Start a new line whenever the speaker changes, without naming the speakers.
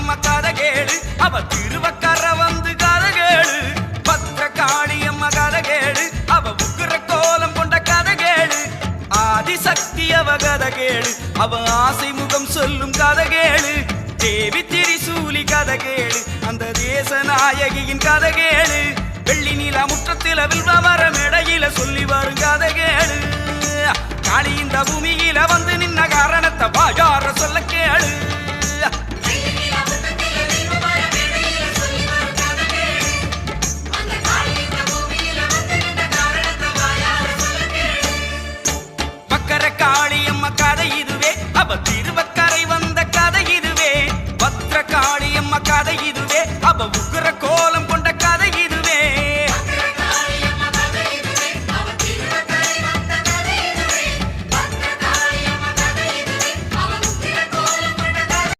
அம்மா கதை கேளு. அவ திருவக்கர வந்து கதை கேளு. பத்திர காளி அம்மா கதை கேளு. அவ உக்கிர கோலம் கொண்ட கதை கேளு. ஆதிசக்தி அவ கதை கேளு. அவ ஆசை முகம் சொல்லும் கதை கேளு. தேவி திரிசூலி கதை கேளு. அந்த தேச நாயகியின் கதை கேளு. வெள்ளி நில முற்றத்தில வில்வமர மேடையில சொல்லி வரும் கதை கேளு. காளி இந்த பூமியில வந்து ఉగ్ర